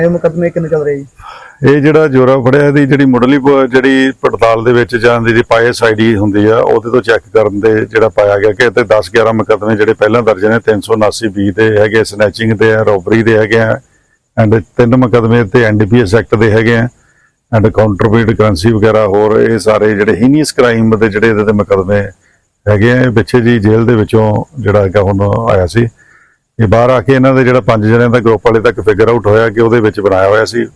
ਇਹ ਮੁਕੱਦਮੇ ਕਿੰਨੇ ਚੱਲ ਰਹੇ ਜੀ? ਇਹ ਜਿਹੜਾ ਜੋਰਾ ਫੜਿਆ ਇਹਦੀ ਜਿਹੜੀ ਮੁੱਢਲੀ ਪ- ਜਿਹੜੀ ਪੜਤਾਲ ਦੇ ਵਿੱਚ ਜਾਂ ਦੀ ਪਾਇਸ ਆਈਡੀ ਹੁੰਦੀ ਆ, ਉਹਦੇ ਤੋਂ ਚੈੱਕ ਕਰਨ ਦੇ ਜਿਹੜਾ ਪਾਇਆ ਗਿਆ ਕਿ ਇੱਥੇ 10 11 ਮੁਕੱਦਮੇ ਜਿਹੜੇ ਪਹਿਲਾਂ ਦਰਜ ਨੇ 379 ਬੀ ਦੇ ਹੈਗੇ ਸਨੈਚਿੰਗ ਦੇ ਆ ਰੋਬਰੀ ਦੇ ਹੈਗੇ ਆ ਐਂਡ ਤਿੰਨ ਮੁਕੱਦਮੇ ਤੇ ਐਨਡੀਪੀਐਸ ਐਕਟ ਦੇ ਹੈਗੇ ਆ ਐਂਡ ਕਾਊਂਟਰਫੀਟ ਕਰੰਸੀ ਵਗੈਰਾ ਹੋਰ, ਇਹ ਸਾਰੇ ਜਿਹੜੇ ਹੀਨੀਅਸ ਕ੍ਰਾਈਮ ਦੇ ਜਿਹੜੇ ਇਹਦੇ ਤੇ ਮੁਕੱਦਮੇ ਹੈਗੇ ਆ, ਇਹ ਪਿੱਛੇ ਜੀ ਜੇਲ੍ਹ ਦੇ ਵਿੱਚੋਂ ਜਿਹੜਾ ਹੈਗਾ ਹੁਣ ਆਇਆ ਸੀ। ਇਹ ਬਾਹਰ ਆ ਕੇ ਇਹਨਾਂ ਦੇ ਜਿਹੜਾ ਪੰਜ ਜਣਿਆਂ ਦਾ ਗਰੁੱਪ ਵਾਲੇ ਤੱਕ ਫਿਗਰ ਆਊਟ ਹੋਇਆ ਕਿ ਉਹਦੇ ਵਿੱਚ ਬਣਾਇਆ ਹੋਇਆ ਸੀ।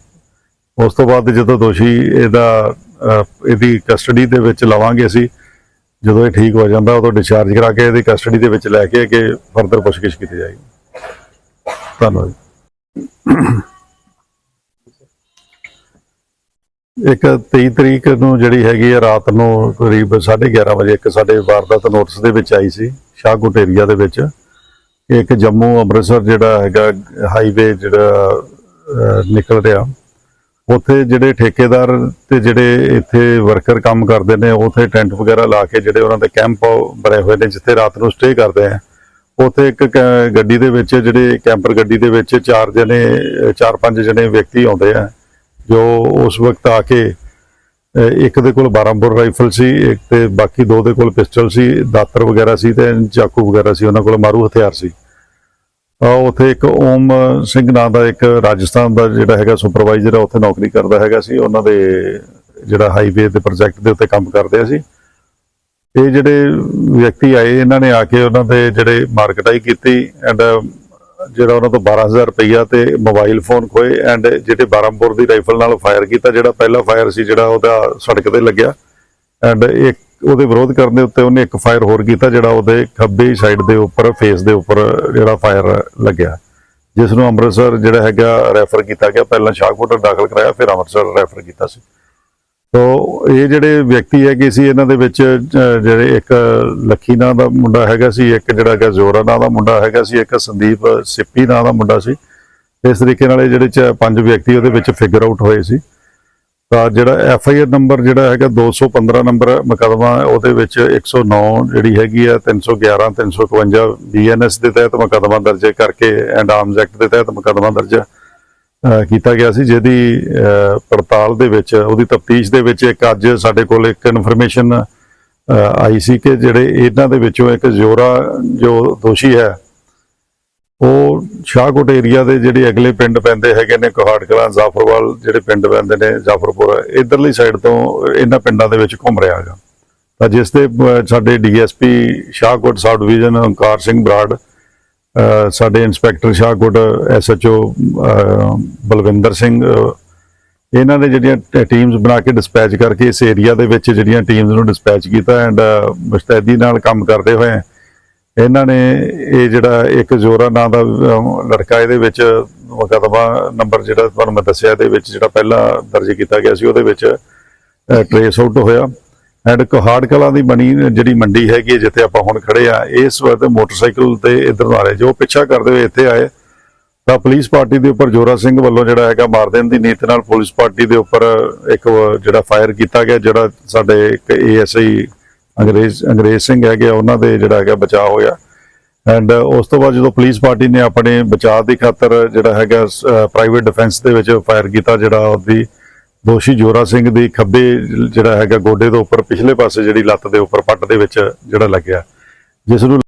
ਉਸ ਤੋਂ ਬਾਅਦ ਜਦੋਂ ਦੋਸ਼ੀ ਇਹਦਾ ਇਹਦੀ ਕਸਟਡੀ ਦੇ ਵਿੱਚ ਲਵਾਂਗੇ ਅਸੀਂ, ਜਦੋਂ ਇਹ ਠੀਕ ਹੋ ਜਾਂਦਾ, ਉਦੋਂ ਡਿਸਚਾਰਜ ਕਰਾ ਕੇ ਇਹਦੀ ਕਸਟਡੀ ਦੇ ਵਿੱਚ ਲੈ ਕੇ ਕਿ ਫਰਦਰ ਪੁੱਛਗਿੱਛ ਕੀਤੀ ਜਾਏਗੀ। ਧੰਨਵਾਦ ਇੱਕ 23 ਤਰੀਕ ਨੂੰ ਜਿਹੜੀ ਹੈਗੀ ਆ, ਰਾਤ ਨੂੰ ਕਰੀਬ 11:30 ਵਜੇ ਇੱਕ ਸਾਡੇ ਵਾਰਦਾਤ ਨੋਟਿਸ ਦੇ ਵਿੱਚ ਆਈ ਸੀ, ਸ਼ਾਹਕੋਟ ਏਰੀਆ ਦੇ ਵਿੱਚ। ਇੱਕ ਜੰਮੂ ਅੰਮ੍ਰਿਤਸਰ ਜਿਹੜਾ ਹੈਗਾ ਹਾਈਵੇ ਜਿਹੜਾ ਨਿਕਲ ਰਿਹਾ। ਉੱਥੇ ਜਿਹੜੇ ਠੇਕੇਦਾਰ ਤੇ ਜਿਹੜੇ ਇੱਥੇ ਵਰਕਰ ਕੰਮ ਕਰਦੇ ਨੇ, ਉੱਥੇ ਟੈਂਟ ਵਗੈਰਾ ਲਾ ਕੇ ਜਿਹੜੇ ਉਹਨਾਂ ਦੇ ਕੈਂਪ ਬਣੇ ਹੋਏ ਨੇ, ਜਿੱਥੇ ਰਾਤ ਨੂੰ ਸਟੇ ਕਰਦੇ ਆ। ਉੱਥੇ ਇੱਕ ਕ- ਗੱਡੀ ਦੇ ਵਿੱਚ ਜਿਹੜੇ ਕੈਂਪਰ ਗੱਡੀ ਦੇ ਵਿੱਚ ਚਾਰ ਜਣੇ, ਚਾਰ ਪੰਜ ਜਣੇ ਵਿਅਕਤੀ ਆਉਂਦੇ ਆ, ਜੋ ਉਸ ਵਕਤ ਆ ਕੇ ਇੱਕ ਦੇ ਕੋਲ 12 ਬੋਰ ਰਾਈਫਲ ਸੀ, ਇੱਕ ਤੇ ਬਾਕੀ ਦੋ ਦੇ ਕੋਲ ਪਿਸਟਲ ਸੀ, ਦਾਤਰ ਵਗੈਰਾ ਸੀ ਤੇ ਚਾਕੂ ਵਗੈਰਾ ਸੀ, ਉਹਨਾਂ ਕੋਲ ਮਾਰੂ ਹਥਿਆਰ ਸੀ। ਉੱਥੇ ਇੱਕ ਓਮ ਸਿੰਘ ਨਾਂ ਦਾ ਇੱਕ ਰਾਜਸਥਾਨ ਦਾ ਜਿਹੜਾ ਹੈਗਾ ਸੁਪਰਵਾਈਜ਼ਰ ਆ, ਉੱਥੇ ਨੌਕਰੀ ਕਰਦਾ ਹੈਗਾ ਸੀ। ਉਹਨਾਂ ਦੇ ਜਿਹੜਾ ਹਾਈਵੇ ਦੇ ਪ੍ਰੋਜੈਕਟ ਦੇ ਉੱਤੇ ਕੰਮ ਕਰਦੇ ਸੀ। ਇਹ ਜਿਹੜੇ ਵਿਅਕਤੀ ਆਏ, ਇਹਨਾਂ ਨੇ ਆ ਕੇ ਉਹਨਾਂ ਦੇ ਜਿਹੜੇ ਮਾਰਕਟਾਈ ਕੀਤੀ ਐਂਡ ਜਿਹੜਾ ਉਹਨਾਂ ਤੋਂ 12000 ਰੁਪਈਆ ਤੇ ਮੋਬਾਈਲ ਫੋਨ ਖੋਏ ਐਂਡ ਜਿਹੜੇ 12 ਦੀ ਰਾਈਫਲ ਨਾਲ ਫਾਇਰ ਕੀਤਾ, ਜਿਹੜਾ ਪਹਿਲਾ ਫਾਇਰ ਸੀ ਜਿਹੜਾ ਉਹਦਾ ਸੜਕ ਤੇ ਲੱਗਿਆ। ਐਂਡ ਇੱਕ ਉਹਦੇ ਵਿਰੋਧ ਕਰਨ ਦੇ ਉੱਤੇ ਉਹਨੇ ਇੱਕ ਫਾਇਰ ਹੋਰ ਕੀਤਾ ਜਿਹੜਾ ਉਹਦੇ ਖੱਬੇ ਸਾਈਡ ਦੇ ਉੱਪਰ ਫੇਸ ਦੇ ਉੱਪਰ ਜਿਹੜਾ ਫਾਇਰ ਲੱਗਿਆ। ਜਿਸ ਨੂੰ ਅੰਮ੍ਰਿਤਸਰ ਜਿਹੜਾ ਹੈਗਾ ਰੈਫਰ ਕੀਤਾ ਗਿਆ। ਪਹਿਲਾਂ ਸ਼ਾਹਕੋਟ ਦਾਖਲ ਕਰਾਇਆ, ਫਿਰ ਅੰਮ੍ਰਿਤਸਰ ਰੈਫਰ ਕੀਤਾ ਸੀ। ਤੋ ਇਹ ਜਿਹੜੇ ਵਿਅਕਤੀ ਹੈਗੇ ਸੀ, ਇਹਨਾਂ ਦੇ ਵਿੱਚ ਜਿਹੜੇ ਇੱਕ ਲੱਖੀ ਨਾਂ ਦਾ ਮੁੰਡਾ ਹੈਗਾ ਸੀ, ਇੱਕ ਜਿਹੜਾ ਹੈਗਾ ਜ਼ੋਰਾ ਨਾਂ ਦਾ ਮੁੰਡਾ ਹੈਗਾ ਸੀ, ਇੱਕ ਸੰਦੀਪ ਸਿੱਪੀ ਨਾਂ ਦਾ ਮੁੰਡਾ ਸੀ। ਇਸ ਤਰੀਕੇ ਨਾਲ ਇਹ ਜਿਹੜੇ ਚ ਪੰਜ ਵਿਅਕਤੀ ਉਹਦੇ ਵਿੱਚ ਫਿਗਰ ਆਊਟ ਹੋਏ ਸੀ। ਤਾਂ ਜਿਹੜਾ ਐਫ ਆਈ ਆਰ ਨੰਬਰ ਜਿਹੜਾ ਹੈਗਾ 215 ਨੰਬਰ ਮੁਕੱਦਮਾ ਉਹਦੇ ਵਿੱਚ 109 ਜਿਹੜੀ ਹੈਗੀ ਆ 311 351 ਬੀਐਨਐਸ ਦੇ ਤਹਿਤ ਮੁਕੱਦਮਾ ਦਰਜ ਕਰਕੇ ਐਂਡ ਆਰਮਸ ਐਕਟ ਦੇ ਤਹਿਤ ਮੁਕੱਦਮਾ ਦਰਜ ਕੀਤਾ ਗਿਆ ਸੀ, ਜਿਹਦੀ ਪੜਤਾਲ ਦੇ ਵਿੱਚ, ਉਹਦੀ ਤਫਤੀਸ਼ ਦੇ ਵਿੱਚ ਇੱਕ ਅੱਜ ਸਾਡੇ ਕੋਲ ਇੱਕ ਇਨਫੋਰਮੇਸ਼ਨ ਆਈ ਸੀ ਕਿ ਜਿਹੜੇ ਇਹਨਾਂ ਦੇ ਵਿੱਚੋਂ ਇੱਕ ਜ਼ੋਰਾ ਜੋ ਦੋਸ਼ੀ ਹੈ ਉਹ ਸ਼ਾਹਕੋਟ ਏਰੀਆ ਦੇ ਜਿਹੜੇ ਅਗਲੇ ਪਿੰਡ ਪੈਂਦੇ ਹੈਗੇ ਨੇ ਕੋਹਾੜ ਕਲਾਂ ਜ਼ਾਫਰਵਾਲ ਜਿਹੜੇ ਪਿੰਡ ਪੈਂਦੇ ਨੇ ਜ਼ਾਫਰਪੁਰ ਇਧਰਲੀ ਸਾਈਡ ਤੋਂ ਇਹਨਾਂ ਪਿੰਡਾਂ ਦੇ ਵਿੱਚ ਘੁੰਮ ਰਿਹਾ ਹੈਗਾ। ਤਾਂ ਜਿਸ ਦੇ ਅਹ, ਸਾਡੇ DSP Shahkot sub division Onkar Singh Brar ਸਾਡੇ ਇੰਸਪੈਕਟਰ ਸ਼ਾਹਕੋਟ ਐਸਐਚਓ ਬਲਵਿੰਦਰ ਸਿੰਘ ਇਹਨਾਂ ਨੇ ਜਿਹੜੀਆਂ ਟੀਮਸ ਬਣਾ ਕੇ ਡਿਸਪੈਚ ਕਰਕੇ ਇਸ ਏਰੀਆ ਦੇ ਵਿੱਚ ਜਿਹੜੀਆਂ ਟੀਮਸ ਨੂੰ ਡਿਸਪੈਚ ਕੀਤਾ ਐਂਡ ਮੁਸਤੈਦੀ ਨਾਲ ਕੰਮ ਕਰਦੇ ਹੋਏ ਇਹਨਾਂ ਨੇ ਇਹ ਜਿਹੜਾ ਇੱਕ ਜ਼ੋਰਾ ਨਾਂ ਦਾ ਲੜਕਾ ਇਹਦੇ ਵਿੱਚ ਮੁਕੱਦਮਾ ਨੰਬਰ ਜਿਹੜਾ ਤੁਹਾਨੂੰ ਮੈਂ ਦੱਸਿਆ ਇਹਦੇ ਵਿੱਚ ਜਿਹੜਾ ਪਹਿਲਾਂ ਦਰਜ ਕੀਤਾ ਗਿਆ ਸੀ ਉਹਦੇ ਵਿੱਚ ਟ੍ਰੇਸ ਆਊਟ ਹੋਇਆ। ਐਂਡ ਕੋਹਾੜ ਕਲਾਂ ਦੀ ਬਣੀ ਜਿਹੜੀ ਮੰਡੀ ਹੈਗੀ ਹੈ, ਜਿੱਥੇ ਆਪਾਂ ਹੁਣ ਖੜੇ ਆ ਇਸ ਵਕਤ ਮੋਟਰਸਾਈਕਲ ਤੇ ਇਧਰ ਆ ਰਹੇ। ਜੋ ਪਿੱਛਾ ਕਰਦੇ ਹੋਏ ਇੱਥੇ ਆਏ ਤਾਂ ਪੁਲਿਸ ਪਾਰਟੀ ਦੇ ਉੱਪਰ ਜੋਰਾ ਸਿੰਘ ਵੱਲੋਂ ਜਿਹੜਾ ਹੈਗਾ ਮਾਰ ਦੇਣ ਦੀ ਨੀਤ ਨਾਲ ਪੁਲਿਸ ਪਾਰਟੀ ਦੇ ਉੱਪਰ ਇੱਕ ਜਿਹੜਾ ਫਾਇਰ ਕੀਤਾ ਗਿਆ ਜਿਹੜਾ ਸਾਡੇ ਇੱਕ ਏਐਸਆਈ ਅੰਗਰੇਜ਼ ਅੰਗਰੇਜ਼ ਸਿੰਘ ਹੈਗੇ ਆ, ਉਹਨਾਂ ਦੇ ਜਿਹੜਾ ਹੈਗਾ ਬਚਾਅ ਹੋਇਆ। ਐਂਡ ਉਸ ਤੋਂ ਬਾਅਦ ਜਦੋਂ ਪੁਲਿਸ ਪਾਰਟੀ ਨੇ ਆਪਣੇ ਬਚਾਅ ਦੀ ਖਾਤਰ ਜਿਹੜਾ ਹੈਗਾ ਪ੍ਰਾਈਵੇਟ ਡਿਫੈਂਸ ਦੇ ਵਿੱਚ ਫਾਇਰ ਕੀਤਾ ਜਿਹੜਾ ਉਹਦੀ ਦੋਸ਼ੀ ਜੋਰਾ ਸਿੰਘ ਦੀ ਖੱਬੇ ਜਿਹੜਾ ਹੈਗਾ ਗੋਡੇ ਦੇ ਉੱਪਰ ਪਿਛਲੇ ਪਾਸੇ ਜਿਹੜੀ ਲੱਤ ਦੇ ਉੱਪਰ ਪੱਟ ਦੇ ਵਿੱਚ ਜਿਹੜਾ ਲੱਗਿਆ। ਜਿਸ ਨੂੰ